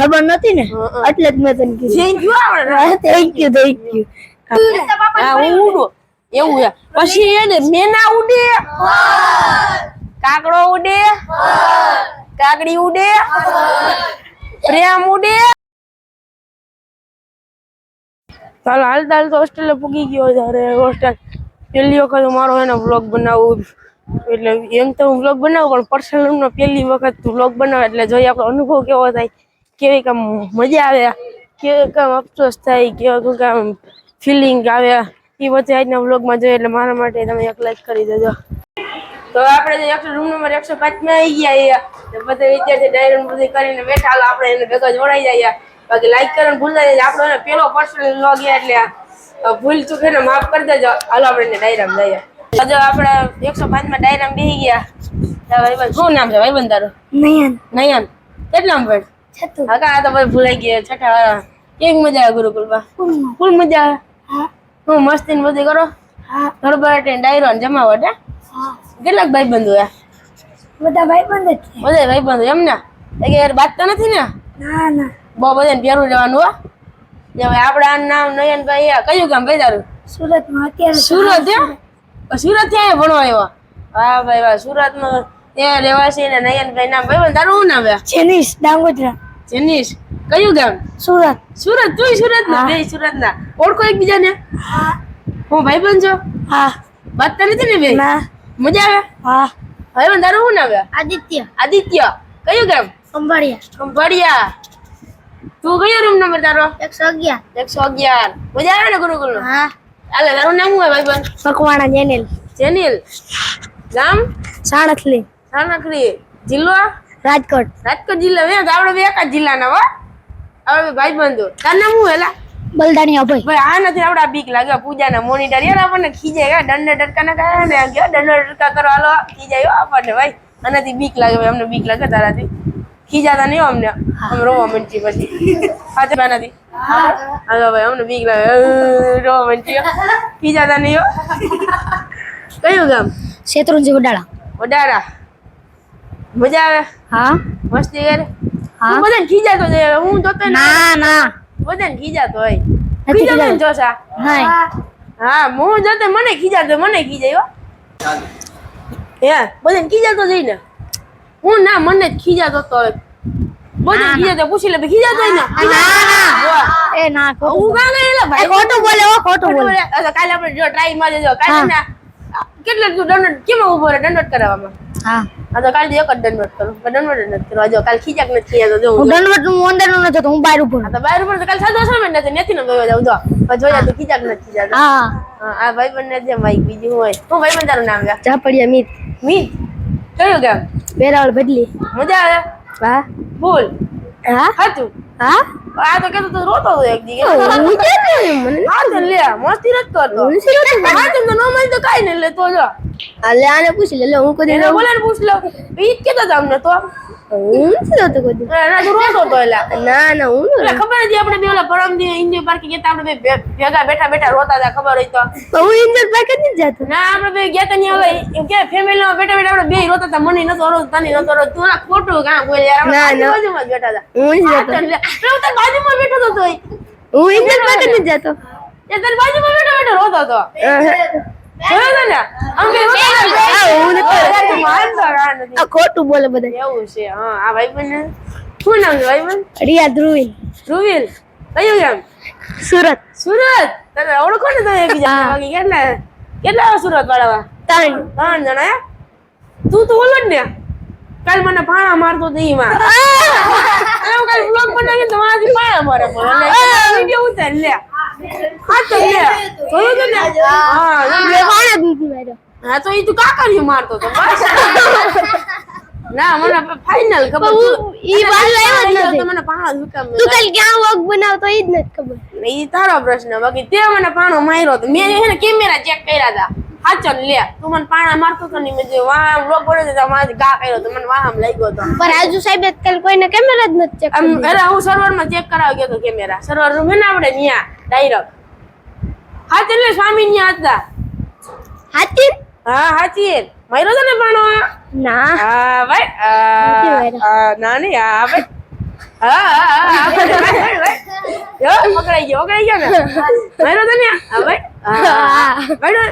ખબર નથી ને? એટલે જ મેં તને કીધું. થેન્ક યુ થેન્ક યુ હા હું ઉડો. એવું પછી એને મેના ઉડે. કાકડો ઉડે. કાકડી ઉડે. પ્રેમ ઉડે. ચાલો હાલતા હાલતા હોસ્ટેલે પૂગી ગયો ત્યારે હોસ્ટેલ પહેલી વખત મારો એનો વ્લોગ બનાવું. એટલે એમ તો હું વ્લોગ બનાવું પણ પર્સનલ પહેલી વખત વ્લોગ બનાવે. એટલે જોઈએ આપણો અનુભવ કેવો થાય. કેવી કામ મજા આવે કેવી કામ અફસોસ થાય કેવું કામ ફિલિંગ આવે એ બધું આજના વ્લોગમાં જોઈએ એટલે મારા માટે તમે એક લાઈક કરી દેજો. તો આપણે એકસો રૂમ નંબર એકસો પાંચમાં આવી ગયા તો બધા વિદ્યાર્થી ડાયરેક્ટ બધી કરીને બેઠા હાલો આપણે એને ભેગા જોડાઈ જાય બાકી લાઈક કરવાનું ભૂલતા જાય આપણો પેલો પર્સનલ વ્લોગ એટલે ભૂલ ચૂક ને માફ કરી દેજો. હાલો આપણે એને ડાયરામાં જઈએ હજુ આપણે એકસો પાંચમાં ડાયરામ બેસી ગયા. શું નામ છે ભાઈબંધ તારું? નયન. નયન. કેટલા ભણ? છતું હા કા તો ભૂલાઈ ગયા. છઠ્ઠા વાળા. કેવી મજા આવે ગુરુકુલમાં ફૂલ મજા આવે? હા. હું મસ્તી ને બધી કરો? હા. ગરબા ડાયરો ને જમાવટ હે. કેટલાક ભાઈ બંધુ હે? બધા ભાઈ બંધ જ છે. બધા ભાઈ બંધુ એમ ને? કે યાર બાત તો નથી ને? ના ના. બહુ બધાને પહેરું લેવાનું હો. આપડા નામ નયનભાઈ આ કયું ગામ ભાઈ તારું? સુરતમાં અત્યારે સુરત હે? સુરત. થી ભણવા આવ્યો? હા ભાઈ વાહ સુરતમાં ત્યાં રહેવાસી ને નયનભાઈ નામ ભાઈ તારું શું નામ છે જેનીશ ડાંગોત્રા જેનીશ કયું ગામ? સુરત. સુરત તું સુરત ના બે સુરત ના ઓળખો એકબીજાને? હા. હું ભાઈ બન છો? હા. વાત કરી હતી ને બે? ના. મજા આવે? હા. ભાઈ બન તારું શું નામ આદિત્ય. આદિત્ય. કયું ગામ? અંબાડિયા અંબાડિયા તું કયો રૂમ નંબર તારો? એકસો અગિયાર. એકસો અગિયાર. મજા આવે ને ગુરુકુલ હા. આલે તારું નામ શું હોય ભાઈ બન મકવાણા જેનિલ. જેનિલ. ગામ? સાણથલી સાણખલી. જિલ્લો? રાજકોટ. રાજકોટ જિલ્લા હે આપણે બે એક જ જિલ્લાના હો. આપણે ભાઈ બંધુ તાર નામ શું હેલા બલદાણી અભય. ભાઈ આ નથી આપડા બીક લાગે પૂજાના મોનિટર યાર આપણને ખીજાય ગયા દંડ ડટકા ના કાયા ને ગયો દંડ ડટકા કરો હાલો ખીજાયો આપણને ભાઈ. આનાથી બીક લાગે ભાઈ અમને બીક લાગે તારાથી. ખીજાતા નહીં હો અમને. આમ રોવા મંચી પછી. સાચે બાનાથી હા ભાઈ અમને બીક લાગે. રોવા મંચી હો. ખીજાતા નહીં હો. કયું ગામ? શેત્રુંજી વડાળા. વડારા મજા આવે? હા. મસ્તી કરે? હા. બધાને ખીજાતો જાય હું જોતો ને ના. બધાને ખીજાતો હોય. ખીજાતો ને જોશા? હા હા હું જતો મને ખીજાતો મને ખીજાયો હો. બધાને ખીજાતો જઈ ને હું ના મને જ ખીજાતો તો બધાને બધા ખીજાતો પૂછી લે ખીજાતો ને? એ ના હું કાં ગયેલા ભાઈ ખોટું બોલે ઓ ખોટું બોલે. કાલે આપણે જો ટ્રાયમાં જજો કાલે. ના કેટલા તું દંડ કેમ ઊભો રહે દંડ કરાવવામાં? હા. હા તો કાલે એક જ દંડ કરું. ડનવટ નથી કરવા જો કાલે ખીજાક નથી જો હું હું જો. હું અંદર નો નતો હું બહાર ઊભો હા તો બહાર ઉપર તો કાલે સાદો સમય નથી નથી ને ગયો જાઉં. જો પણ જોયા તો ખીજાક નથી હા. આ ભાઈ બંને ભાઈ બીજું હોય. હું ભાઈ બંધ નામ છે ઝાપડિયા મીત. મીત? કયું ગામ? બેરાવળ બદલી મજા આવે? હા. બોલ. હા? સાચું હા? આ તો કેતો તો રોતો હતો એક દી. હું ક્યાં મને હા તો લે મસ્તી નથી કરતો. હું નથી રોતો. હા તો નો મળી તો કાઈ નહીં લે જો. આ આને પૂછી લે લે હું કદી એને બોલે ને પૂછ લો ઈ કેતો તમને તો. હું નથી રોતો કદી. એના તો રોતો તો એલા ના ના હું એટલે ખબર હતી આપણે બે ઓલા પરમ દી ઇન્જોય પાર્ક ગયા આપણે બે ભેગા બેઠા બેઠા રોતા હતા ખબર હોય તો. હું ઇન્જર પાર્ક જ જતો? ના આપણે બે ગયા તા હવે. કે ફેમિલી માં બેઠા બેઠા આપણે બે રોતા હતા મને નતો રોતો તને નતો રોતો. તું ના ખોટું કાં બોલ યાર આપણે બાજુમાં જ બેઠા હતા. હું તો બાજુમાં બેઠો તોય. હું પાક જ નથી જતો. એ તારી બાજુમાં બેઠો બેઠો રોતો તો તું ખોટું બોલે બધા એવું છે હા આ શું નામ છે રિયા ધ્રુવીલ કયું ગામ? સુરત. સુરત? તમે ઓળખો ને તમે એકબીજા કેટલા કેટલા સુરત વાળા ત્રણ. ત્રણ જણા હે? તું તો ઓલો ને. કાલ મને પાણા મારતો તો હું કાલ બ્લોગ બનાવી તો મારાથી પાણા. મારે પણ એટલે વિડિયો ઉતાર લે. હા તો લે. જોયું તો ને? હા લે. કોણે નથી માર્યો હા તો ઈ તું કાકરિયું મારતો તો બસ. ના મને ફાઇનલ ખબર હું ઈ બાજુ આવ્યો જ નથી. મને પાણા હુકામ તું કાલ ક્યાં વોક બનાવતો એ જ નથી ખબર. ઈ તારો પ્રશ્ન બાકી તે મને પાણો માર્યો તો. મેં છે ને કેમેરા ચેક કર્યા હતા હાચો ને લે. તું મને પાણા મારતો તો ને મેં જે વાહ લોક પડે તો મારાથી ગા કર્યો તો મને વાહ લઈ લાગ્યો તો. પણ આજુ સાહેબ કાલ કોઈને કેમેરા જ નથી ચેક આમ અરે હું સર્વરમાં ચેક કરાવ ગયો તો કેમેરા સર્વર રૂમ ના આવડે ન્યા ડાયરેક્ટ હા એટલે સ્વામી ન્યા હતા હાથી હા હાચી માર્યો તો ને પાણો? ના. હા ભાઈ ના નહીં હા ભાઈ. હા હા હા ભાઈ, ભાઈ, ભાઈ. પકડાઈ ગયો પકડાઈ ગયો ને. માર્યો તો ને હા ભાઈ હા. માર્યો.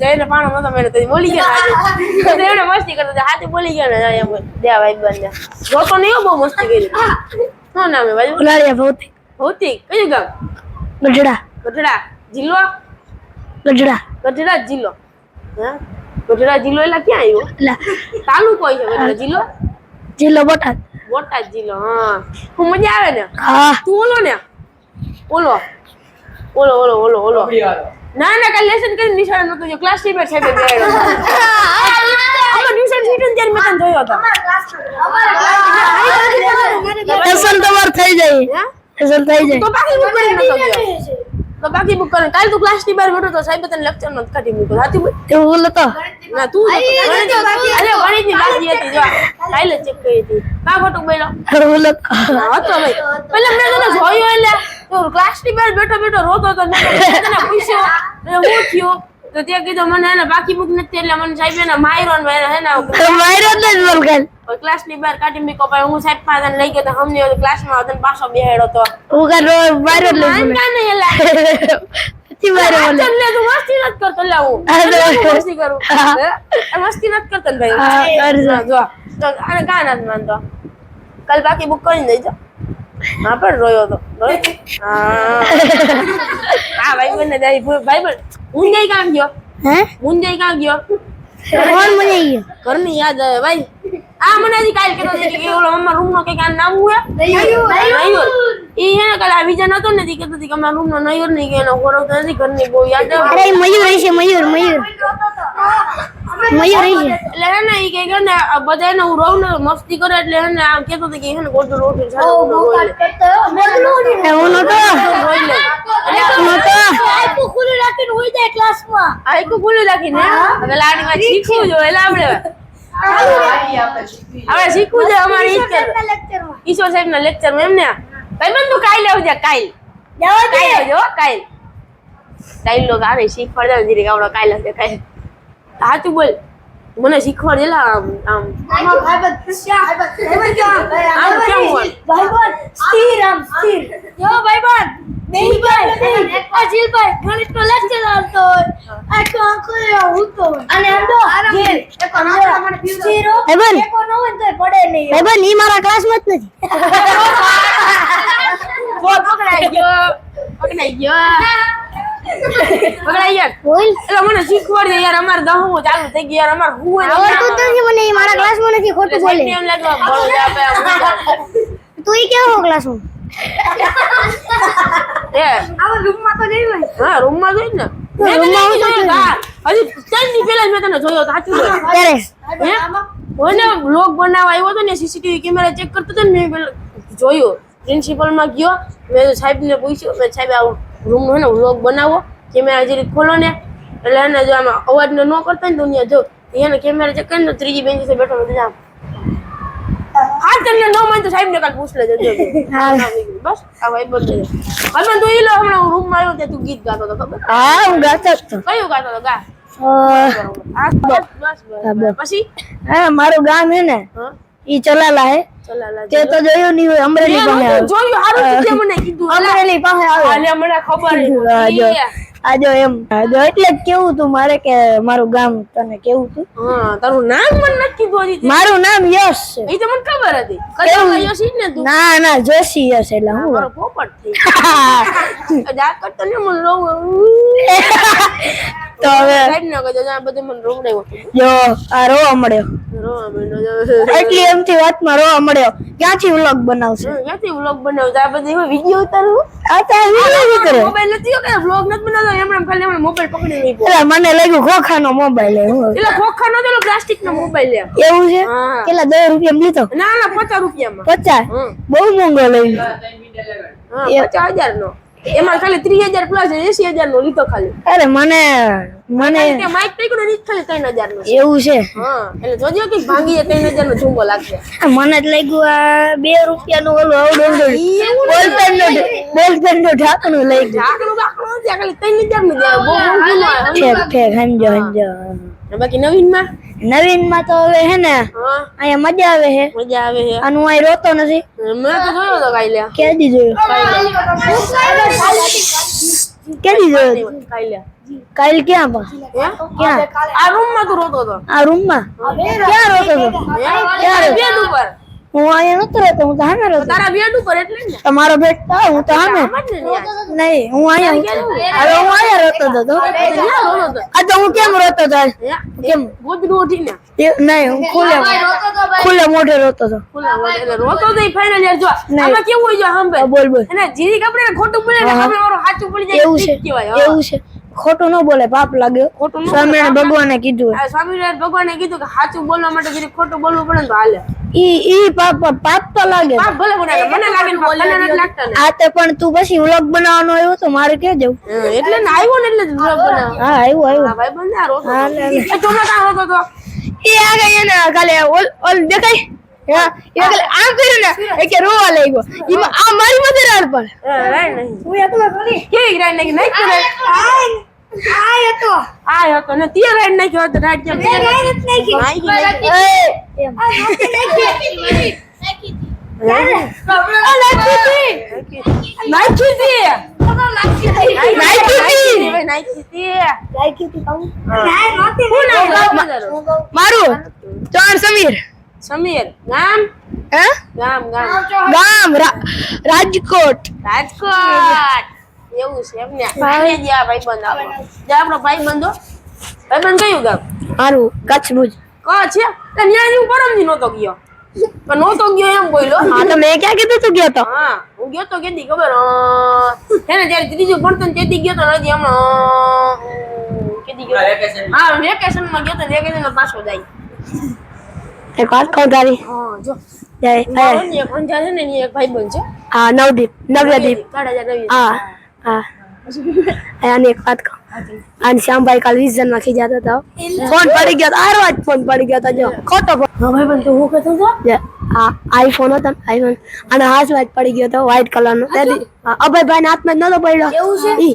ને? જઈને પાણો નતો માર્યો તો બોલી ગયા તો એવડે મસ્તી કરતો હતો હાથે બોલી ગયો ને એમ દે ભાઈ બંને. જોતો નહીં બહુ મસ્તી કરી. શું નામ હે ભાઈ? ઉલાળિયા ભૌતિક. ભૌતિક. કયું ગામ? ગઢડા. ગઢડા. જિલ્લો? ગઢડા. ગઢડા જિલ્લો. હા? ગઢડા જિલ્લો એટલે ક્યાં આવ્યો? એટલે તાલુકો છે ગઢડા? જિલ્લો? જિલ્લો બોટાદ. બોટાદ જિલ્લો હા. હું મજા આવે ને? હા. તું ઓલો ને? ઓલો. ઓલો ઓલો ઓલો ઓલો. ના ના કાલે લેસન કરીને નિશાળ નતો જો ક્લાસ ટીચર છે બે બે અમાર ટ્યુશન સીટન જ્યારે મેં તને જોયો હતો. લેસન તમાર થઈ જાય. લેસન થઈ જાય. તો બાકી કરીને નતો ગયો તો બાકી બુક કરે કાલ તું ક્લાસની બહાર બેઠો તો સાહેબ તને લેક્ચર નો કાઢી મૂક્યો સાચું બોલ. એવું બોલો તો? ના તું. ગણિત અરે ગણિતની બાકી હતી. જો કાલે ચેક કરી હતી. કા ખોટું બોલ્યો. બોલો તો. હતો ભાઈ. પેલા મેં તને જોયો એટલે. તું ક્લાસની બહાર બેઠો બેઠો રોતો તો મેં તને પૂછ્યો. હું થયો? તો તે કીધું મને એને બાકી બુક નથી એટલે મને સાહેબ એને માયરો ને હે ને માર્યો જ નથી ક્લાસની બહાર કાઢી મૂક્યો પછી હું સાહેબ પાસે લઈ ગયો તો હમને ક્લાસમાં હતો પાછો બેહેડો તો. હું કે માર્યો જ નથી ના ના એલા. નથી માર્યો બોલે. તું મસ્તી નથી કરતો લાવું મસ્તી કરું. મસ્તી નથી કરતો ભાઈ. જો તો આને કાં નથી માનતો. કાલ બાકી બુક કરી દેજો. હા પણ રોયો તો રોયો? હા. ભાઈ બંને ભાઈ બન. ઊંજાઈ કામ ગયો. હે? ઊંજાઈ કાં ગયો. કોણ મને ગયો? ઘરની યાદ આવે ભાઈ. આ મને હજી કાલ કહેતો હતો કે ઓલો અમારા રૂમ નો કંઈક આ નામ હોય? નયુર. ઈ હે ને કાલ આ બીજા નતો ને કેતો હતો કે અમારા રૂમ નો નયુર નહીં કે એનો ખોરાક તો નથી ઘરની બહુ યાદ અરે મયુર હશે મયુર મયુર. મયુર હશે. એટલે હે ને ઈ કે કે ને બધા એને હું રહું ને મસ્તી કરે એટલે હે ને આમ કેતો હતો કે હે ને ગોડું રોટી સાથે હું રોઈ લે હું નતો રોઈ લે હું નતો આ એક ખુલ્લું રાખીને હવે લાડીમાં શીખવું જોઈએ એટલે આપણે હવે શીખવું છે અમારે જ ઈશ્વર સાહેબ ના લેક્ચરમાં એમને ભાઈ બંધ તું કાઈ લેવજે કાઈ. કાઈ લેવજો હો, કાઈ. કાઈ લોક આને શીખવાડે ધીરે ગાવડો કાઈ લેવજે કાઈ. હાચું બોલ. મને શીખવાડ જેલા આમ આમ. આમ કેમ હોય. એ બન એ બન ઈ મારા ક્લાસમાં જ નથી. બોલ પકડાઈ ગયો. પકડાઈ ગયો. પકડાઈ ગયા. બોલ. એટલે મને શીખવાડજે યાર અમારે દહું ચાલુ થઈ ગયું યાર અમારે હું આવડતું જ નથી મને મારા ક્લાસમાં નથી ખોટું બોલે. એમ તું ઈ કેવો ક્લાસમાં એ. હા રૂમમાં જોઈ રૂમમાં તો, હા. હજી ત્રણ દી પહેલા જ મેં તને જોયો તો સાચું બોલ. ત્યારે હે? આવ્યો હતો ને સીસીટીવી કેમેરા ચેક કરતો હતો મેં પેલા જોયું. પ્રિન્સિપલમાં ગયો. મેં સાહેબ ને પૂછ્યું મેં સાહેબ આ રૂમ નો ને બનાવો. કેમેરા જરી ખોલો ને. એટલે એને જો આમાં અવાજ ન કરતા ને દુનિયા જો એને કેમેરા ચેક કરીને ત્રીજી બેન્ચ બેઠો હતો આમ હા તમને ન માન તો સાહેબ ને કાલ પૂછ લેજો. બસ આ ભાઈ બોલ છે. હમણાં તું ઈ લો હમણાં હું રૂમમાં આવ્યો ત્યાં તું ગીત ગાતો હતો ખબર? હા હું ગાતો હતો કયું ગાતો હતો? ગા. પછી? હા મારું ગામ હે ને. હા. ઈ ચલાલા હે. ચલાલા તે તો જોયું નહીં હોય અમરેલી પાસે આવે. જોયું હારું તે મને કીધું અમરેલી પાસે આવે. આલે મને ખબર હા, જો. છે આ જો એમ. આજો એટલે કેવું તું મારે કે મારું ગામ તને કેવું તું? હા તારું નામ મને નથી કીધું હતી મારું નામ યશ છે. એ તો મને ખબર હતી. કયો યશ ને તું. ના ના જોશી યશ એટલે હું મારો પોપટ થઈ જા કરતો ને મને રોવ તો હવે સાહેબ ન કજો જા બધું મને રોવડાયો જો આ રોવા મળ્યો. રોવા માંડ્યો એટલી એમથી વાતમાં રોવા મળ્યો. ક્યાંથી વ્લોગ બનાવશે? ક્યાંથી વ્લોગ બનાવતા આ બધી વીડિયો ઉતારવું આ તો વીડિયો કરે. મોબાઈલ નથી કે વ્લોગ નથી બનાવતો એમણે ખાલી એમણે મોબાઈલ પકડી લીધો. એટલે મને લાગ્યું ખોખાનો મોબાઈલ હે હું એટલે ખોખાનો નો પેલો પ્લાસ્ટિક નો મોબાઈલ લે. એવું છે? કેટલા દસ રૂપિયા લીધો? ના ના પચાસ રૂપિયામાં. પચાસ? હમ. બહુ મોંઘો લઈ હા હજાર નો એમાં ખાલી ત્રીસ હજાર પ્લસ એસી હજાર નો લીધો ખાલી. અરે મને મને માઇક પકડ્યો ને ઈ ખાલી ત્રણ હજાર નો એવું છે? હા એટલે જોજો કે ભાંગી ત્રણ હજાર નો ઝુંબો લાગશે મને જ લાગ્યું આ બે રૂપિયા નું ઓલું આવડું બોલપેનનું બોલપેનનું ઢાંકણું લઈ ગયું. ઢાંકણું બાકણું ખાલી ત્રણ હજારનું જાય બહુ ઠેક ઠેક સમજો સમજો. બાકી નવીનમાં? નવીનમાં તો હવે હે ને અહીંયા મજા આવે હે. મજા આવે હે. અને હું અહીં રોતો નથી. મેં તો જોયો તો કાલે કેદી જોયું? કેદી જોયું? કાલે કાલ ક્યાં હે? ક્યાં? આ રૂમમાં તું રોતો હતો? આ રૂમમાં ક્યાં રોતો હતો? ક્યાં બેડ ઉપર. હું અહીંયા નતો રહેતો હું તો રહેતો. તારા બેડ ઉપર એટલે ને? તમારો બેટ તો હું તો ન્યા. નહીં હું અહીંયા અરે હું અહીંયા રહેતો હતો. આ તો હું કેમ રોતો હતો. કેમ? ગોદડું ઉઠીને. એ- નહીં હું ખુલ્લે ખુલ્લે મોઢે રોતો હતો. રોતો તો ફાઇનલ યાર જો. આમાં કેવું હોય જો હા, સાંભળ બોલ બોલ. અને જીરી કપડે ખોટું બોલે ને આપણે વાળું સાચું પડી જાય એવું છે. એવું છે. ખોટું ન બોલે પાપ લાગે. ખોટું ન સ્વામિનારાયણ ભગવાને કીધું. આ સ્વામિનારાયણ ભગવાને કીધું કે સાચું બોલવા માટે જીરીક ખોટું બોલવું પડે તો હાલે. ઈ ઈ પાપ પાપ તો લાગે. પાપ ભલે મને લાગે ને પાપ નથી લાગતા આ તે પણ તું પછી વ્લોગ બનાવવાનો આવ્યો તો મારે કે જવું? એટલે ને આવ્યો ને એટલે વ્લોગ બનાવ હા આવ્યો આવ્યો. ભાઈ બંધ આ રોતો હા, હતો. લે, લે. એ. એ આગળ એને કાલે ઓલ ઓલ દેખાય? આમ કર્યું ને એ કે રોવા લઈ ગયો આ મારી મધે રાડ. હું એકલો કેવી નાખી? નાખી રાય. હતો આ હતો ને તે રાય નાખ્યો હતો, નાખી. નાખી. મારું. ચોર સમીર. સમીર ગામ? હે? ગામ ગામ. ગામ રાજકોટ. રાજકોટ. એવું છે એમ ને આજે જ ભાઈ બંધ આવો. જે આપણો ભાઈબંધ ભાઈ બંધ કયું ગામ? મારું કચ્છ ભુજ કચ્છ છે? તો ન્યાય હું પરમથી નહોતો ગયો. પણ નહોતો ગયો એમ બોલ્યો. હા તો મેં ક્યાં કીધું તું ગયો તો? હા હું ગયો તો કેદી ખબર? હે ને જ્યારે ત્રીજું ભણતો ને તેથી ગયો તો હજી હમણાં કેદી ગયો? હા વેકેશનમાં ગયો તો વેકેશનમાં પાછો જાય. એક વાત કહું તારી? હા નવદીપ નવ્યદીપ હા હા. આની એક વાત કહું. અને શ્યામભાઈ કાલ વીસ જણમાં ખીજાતા હતા ફોન પડી ગયો આરો ફોન પડી ગયો તો ખોટો ફોન. હા તો હું કહેતો હતો? આ આઈફોન હતો આઈફોન. અને હાથ વાઈટ પડી ગયો હતો વ્હાઈટ કલર નો. અભયભાઈ ના હાથમાં જ નતો પડ્યો. એવું છે? ઈ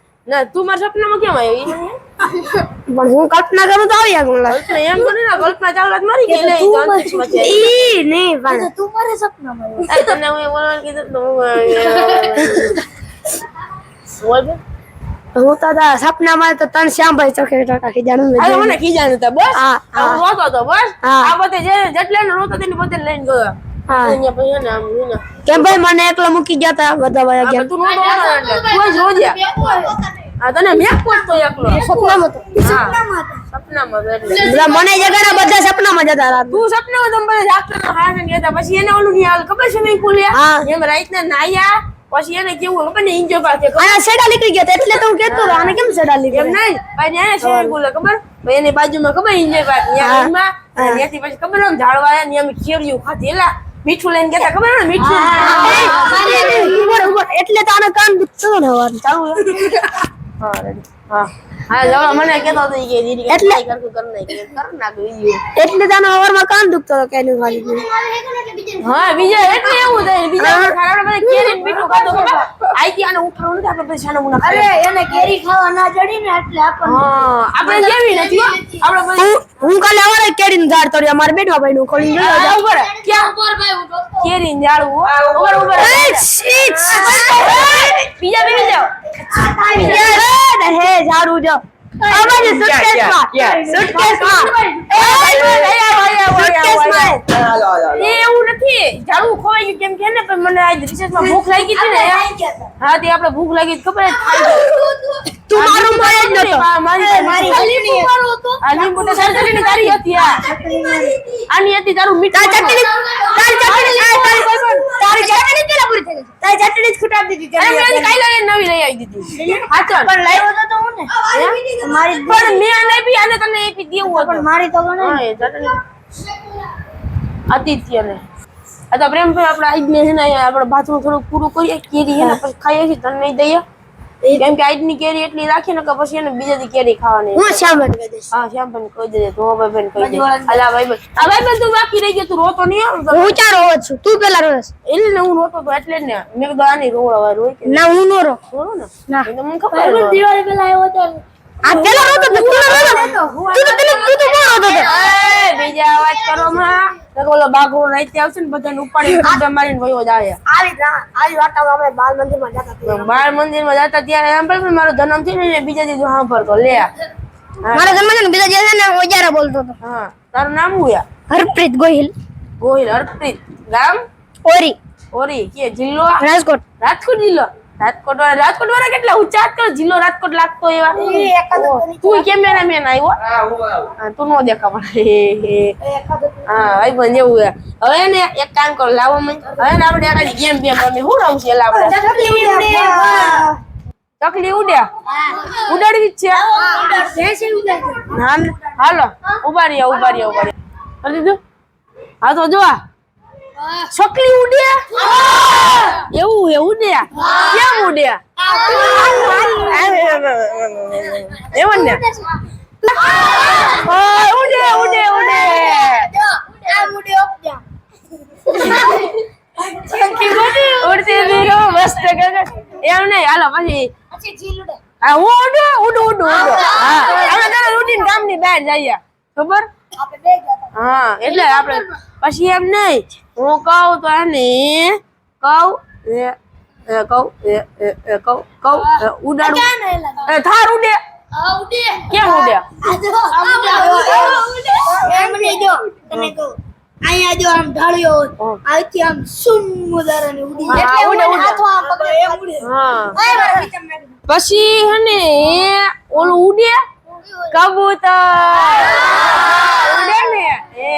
ના તું મારા સપનામાં કેમ આવ્યો. પણ હું કલ્પના કરું તો આવી આગળ કલ્પના એમ તો ના કલ્પના ચાવલા તો મારી ગઈ. તો. ઈ નહીં પણ તું મારે સપનામાં એ તને હું એ બોલવાનું કીધું તો હું બોલ. હું તો સપનામાં તો તને શ્યામભાઈ ચોકે ટકા ખીજાનું મેં તો. મને ખીજાનું હતા બસ? હા, રોતો તો બસ? આ બધે જે જેટલા ને રોતો તેની બધે લઈને ગયો. અહીંયા પછી એને આમ એને કેમ ભાઈ મને એકલો મૂકી ગયા તા બધા ભાઈ ગયા. તું નોડો હોતો એટલે તું જ રોજ્યા. આ તને મેં પૂછતો એકલો? સપનામાં તો હા. સપનામાં તો એટલે. મને જગાડા બધા સપનામાં જતા રાત. તું સપનામાં તમે બધા જાગતા હતા, ગયા હતા. પછી એને ઓલું ની હાલ ખબર છે મેં ખોલ્યા હા. એમ ને નાયા પછી એને કેવું ખબર ને ઇન્જો પાસે આ સેડા નીકળી ગયા તા એટલે તો હું કેતો હતો આને કેમ સેડા એમ નીકળી નહીં. ભાઈ એને swimming બોલે ખબર? ભાઈ એની બાજુમાં ખબર ઇન્જો પાસે ત્યાં પછી ખબર આમ ઝાડવા ને એમ ખેડ્યું ખાધી એલા મીઠું લઈને ગયા ખબર ને મીઠું. એટલે તો આને કાન દુખતો હા ને હવારનો. ચાલુ હે? હા હા જવા મને કહેતો હતો કે દીદી એટલે- કર. કે. એટલે આનો હવારમાં કાન દુખતો હતો કેનું ખાલી હા બીજા એટલે એવું થાય બીજા આપણે કેરી ને મીઠું ખાધું ખબર આઈથી આને ઉઠાડવું નથી આપણે પૈસા નું મુના અરે એને કેરી ખાવા ના ચડી ને એટલે આપણને હા આપણે જેવી નથી આપણે હું કાલે કાલે કેરી નું ઝાડ તોડ્યું અમારે બેઠવા ભાઈ નું ખોલી ગયો આ ઉપર. ક્યાં કેરી ને રહે, ઊભો રહે. બીજા જાઓ. હે ઝાડુ જો બાજુ સુટકેસમાં સુટકેસમાં એ. સુટકેસમાં એ એવું નથી. ઝાડવું ખોવાઈ ગયું કેમ કે ને પણ મને આજ રિસેસમાં ભૂખ લાગી હતી ને હા તે આપણે ભૂખ લાગી હતી ખબર જ ખાઈ તું મારું મળે જ નતો. હા, મારી મારી આ લીંબુ તો સરસરી ની તારી હતી આ આની હતી તારું મીઠું તાર ચટણી તાર ચટણી આ તાર મારી ચટણી કેટલા પૂરી થઈ ગઈ. તારી ચટણી જ ખૂટાડી દીધી અરે મેં કાઈ લઈને નવી લઈ આવી દીધી. હા ચાલ. પણ લાવ્યો તો તો હું ને. મારી પણ મેં આને આપી આને તને આપી દેવું પણ હતું. મારી તો ગણે હા એ ચટણી. આદિત્યને આ તો આપણે આજને છે ને આપણે ભાથું થોડું પૂરું કરીએ કેરી છે ને પછી ખાઈએ છીએ તને નહીં દઈએ. કેમ કે આજની કેરી એટલી રાખીએ ને કે પછી એને બીજા દી કેરી ખાવાની હું શ્યામભાઈ કહી દઈશ. હા શ્યામભાઈ કહી દેજે તો ભાઈ બેન કહી દે. અલા ભાઈ બેન આ ભાઈ બેન તું બાકી રહી ગયો તું રોતો નહીં હું. ચાર હોત છું? તું પેલા રોસ. એટલે ને હું રોતો તો એટલે ને. મેં કીધું આની રોવા રોય કે ના હું નો રો રો ને. ના. મને ખબર દિવાળી પેલા આવ્યો તો આ પેલા રોતો તો તું રોતો તું તો પેલા તું તો કોણ રોતો તો એ, બીજા અવાજ કરો માં તો ઓલો બાઘો રાઈતે આવશે ને બધાને ઉપાડી કૂદા મારીને વયો જાય આવી રા- આવી વાર્તાઓ અમે બાલ મંદિરમાં જતા હતા. બાળ મંદિરમાં જતા ત્યારે એમ પણ મારો જન્મ થયો ને બીજા દિવસે સાંભળતો લે હા મારા જન્મદિન બીજા દિવસે ને હું જ્યારે બોલતો હતો હા તારું નામ શું યા હરપ્રીત ગોહિલ ગોહિલ હરપ્રીત ગામ ઓરી ઓરી કે જિલ્લો રાજકોટ રાજકોટ જિલ્લો રાજકોટ વાળા રાજકોટ વાળા કેટલા જ કરો જિલ્લો રાજકોટ લાગતો એવા. તું કેમેરામેન આવ્યો? હા તું નો દેખા પણ હે હે. હા ભાઈ પણ જેવું હવે ને એક કામ કરો લાવો મને. હવે ને આપણે આની ગેમ બેમ રમી. શું રમશે આપણે. ચકલી ઉડ્યા ઉડાડવી જ છે. હાલો ઊભા રહ્યા ઊભા રહ્યા ઊભા રહ્યા. હા તો જો ચકલી ઉડ્યા એવું હે ઉડ્યા કેમ ઉડ્યા એવું ને? ઉડે ઉડે ઉડે ઉડતી દીરો મસ્ત ગગન. એમ નહીં હાલો પછી. હા હું ઉડું? ઉડું ઉડું ઉડું. હા. અમે તરત ઉડીને ગામની બહાર જઈએ. ખબર? હા એટલે આપણે પછી એમ નહીં. હું કહું તો એને કહું એ એ કહું એ એ એ કહું કહું ઉડાડું. થાર ઉડે. કેમ ઉડે. અહીંયા જો આમ ઢાળ્યો હમ. આમ સુન મુદારાને ઉડી હા, ઉડે, ઉડે. આમ પકડે એમ ઉડે. હા. પછી હને ઓલું ઉડે. કબૂતર. ઉડે ને? એ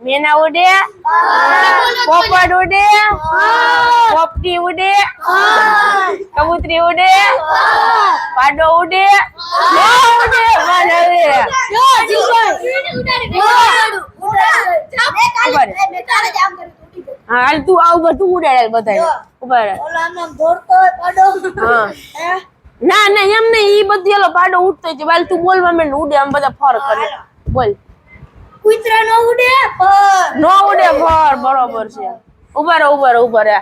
મેના ઉડે? પોપટ ઉડે? પોપટી ઉડે? કબૂતરી ઉડે? પાડો ઉડે? ઉડે હાલ તું આવું બધું ઉડાડે બધા ઊભા રહે. ઓલો આમ આમ હોય પાડો. હા. હે? ના ના એમ ને ઈ બધી એલો પાડો ઉડતો છે વાલ તું બોલવા મેં ઉડે આમ બધા ફર કરે. બોલ. કુતરા નો ઉડે ફર. નો ઉડે ફર બરોબર છે. ઊભા રહો ઊભા રહો ઊભા રહે.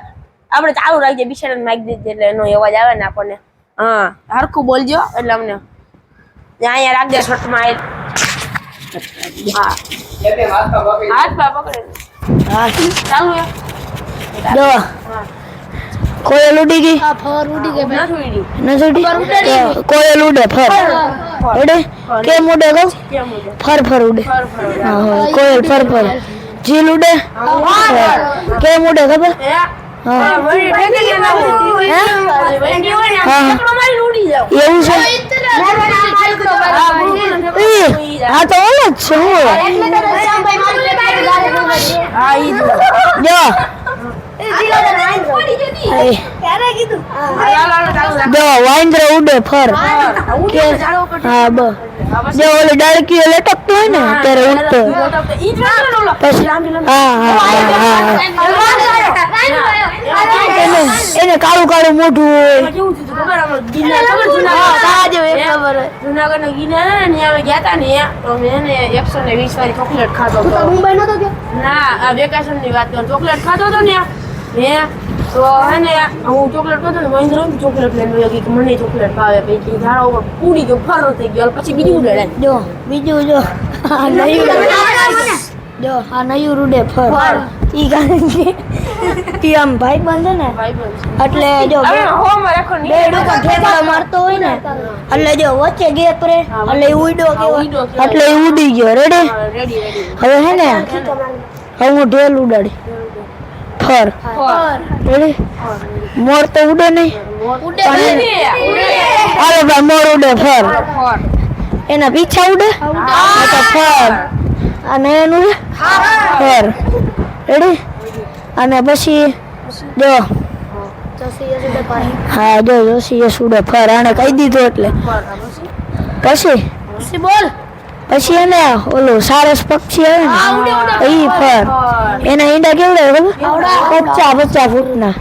આપણે ચાલુ રાખજે બિચારાને માઈક દીધી એટલે એનો અવાજ આવે ને આપણને. હા હરખું બોલજો એટલે અમને. ત્યાં અહીંયા રાખજે શર્ટમાં હા. હાથ પા પકડે. હા ચાલુ હે હા. કોયલ ઉડી ગઈ? ફર ઉડી ગઈ નથી ઉડી. નથી ઉડી? તો કોયલ ઉડે ફર. ઉડે? કેમ ઉડે કહું? ફર ફર ઉડે. ફર ફર ઉડે. હા હા. કોયલ ફર ફર. જીલ ઉડે. કેમ ઉડે ખબર? એવું છે? હા, તો ઓલો જ છે હું. વાંદરો ઉડે. ફર. હા, બ હા, ઓલી ડાળકીઓ લટકતું હોય ને ત્યારે ઉડતો. જ. પછી હા હા હા એને કાળું કાળું મોઢું હોય. હતું જુનાગઢ? ગિરનાર ને, ત્યાં અમે ગયા તા ને તો મેં હે ને 120 વાળી ચોકલેટ ખાધો હતો. મુંબઈ નતો ગયો? ના આ વેકેશનની વાત કરું ચોકલેટ ખાધો હતો ને હે? તો હે ને હું ચોકલેટ ખાધો ને મહેન્દ્ર ચોકલેટ લઈને ગઈ કે મને ચોકલેટ ભાવે પછી ઝાડા ઉપર પૂરી ગયો ફરો થઈ ગયો પછી બીજું લડે જો બીજું જો જો આ નયું રૂડે ફર. ઈ કારણ કે આમ ભાઈ બંધ ને એટલે જો બે ઉપર ઠેકડો મારતો હોય ને એટલે જો વચ્ચે ગેપ રે એટલે ઉડો કેવો. એટલે ઉડી ગયો. રેડી હવે હે ને હવે હું ઢેલ ઉડાડી. ફર. રેડી મોર તો ઉડે નહીં. અરે ભાઈ મોર ઉડે ફર. એના પીછા ઉડે? ફર. અને એનું ફર. રેડી અને પછી જો. હા જો જોશી એ ઉડે ફર. આને કહી દીધું એટલે. કશી પછી બોલ. પછી એને ઓલું સારસ પક્ષી આવે ને એ ફર એના ઈંડા કેવડા ખબર? પચાસ પચાસ ફૂટના.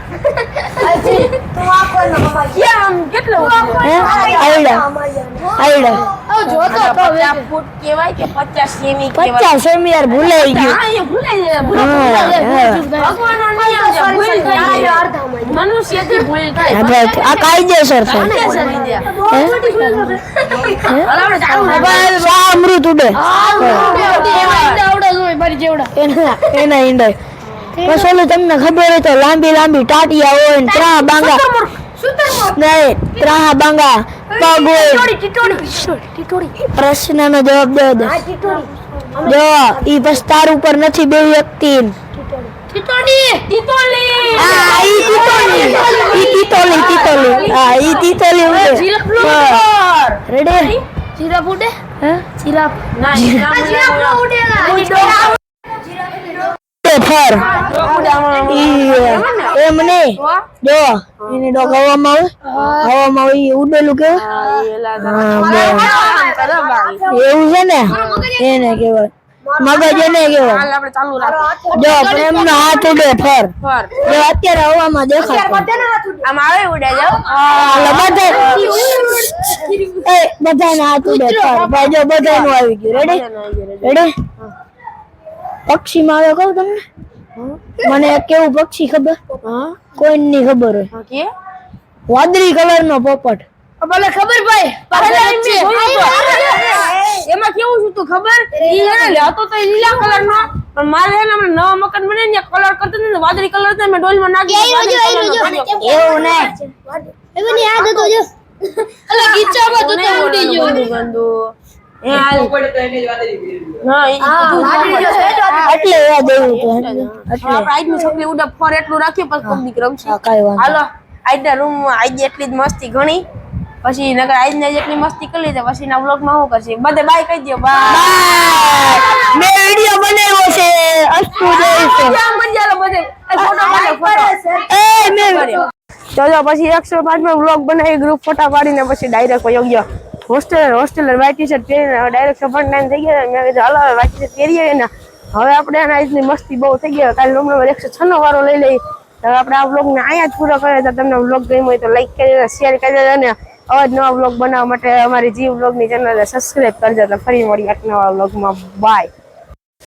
તું આ પચાસ સેમી યાર ભૂલાઈ ગયું. આ કાયદેસર છે. અમૃત ઉડે. એના ઈંડા. બસ ઓલું તમને ખબર હોય તો લાંબી લાંબી ટાટિયા હોય ને ત્રા બાંગા. નહીં ત્રા બાંગા. પ્રશ્નનો જવાબ દો દે. જો ઈ બસ તાર ઉપર નથી બે વ્યક્તિ. ટીટોડી ટીટોડી હા ઈ ઈ હા ઈ તીતોલી ઉડે. રેડી જીરાફ ઉડે? હે? જીરાફ. ના જીરાફ ઉડેલા ફર. એમ નહીં જો એને ડોક હવામાં આવે. હવામાં આવે એ ઉડેલું કેવું એવું છે ને? એને કહેવાય. મગજ એને કહેવાય. જો પ્રેમ રાખો હાથ ઉડે ફર. જો અત્યારે હવામાં દેખાય આમ આવે ઉડે જાવ બધા એ બધાના હાથ ઉડે ફર. ભાઈ જો બધાનું આવી ગયું. રેડી રેડી પક્ષીમાં આવે કહું તમને? મને કેવું પક્ષી ખબર? કોઈ ની ખબર હોય. વાદળી કલર નો પોપટ ભલે ખબર ભાઈ એમાં કેવું છું તું ખબર? ઈ હે ને હતો તો લીલા કલર નો પણ મારે હે ને હમણાં નવા મકાન બને ને કલર કરતો ને વાદળી કલર તો મેં ડોલમાં નાખી એવું ને? એવું નહીં આ જતો જો. અલા ગીચામાં તો તો ઉડી ગયો. ગંદુ. એટલે યાદ આવ્યું કે એટલે. આજની છોકરી ઉડે ફોર એટલું રાખી પછી કોક દીક રમશે. હા, કાંઈ વાંધો હાલો આજના રૂમ આજે એટલી જ મસ્તી ઘણી. પછી નગર આજને જેટલી મસ્તી કરી લીધે. પછી ના બ્લોગમાં હું કરશે? બધે બાય કહી દો બાય. મેં વિડિયો બનાવ્યો છે. અસ્તુ જોઈશે મજા લો બધે. ફોટો પાડો ફોટો એ મેં તો જો પછી એકસો પાંચમાં વ્લોગ બનાવી ગ્રુપ ફોટા પાડીને પછી ડાયરેક્ટ વયો ગયો. Hostel hostel white T shirt હવે ડાયરેક્ટ સફર નાઈન થઈ ગયા મેં કીધું, હાલો, હવે વ્હાઈટ ટી શર્ટ પહેરીએ ને. હવે આપણે આના આજની મસ્તી બહુ થઈ ગઈ. કાલે રૂમ એકસો છન્નો વાળો લઈ લઈ. હવે આપણે આ વ્લોગને અહીંયા જ પૂરો કર્યો તો તમને વ્લોગ ગમ્યો હોય તો લાઈક કરી દેજો શેર કરી દેજો અને આવા નવા વ્લોગ બનાવવા માટે અમારી જીવ બ્લોગની ચેનલને સબસ્ક્રાઈબ કરજો. તો ફરી મળી એક નવા બ્લોગમાં બાય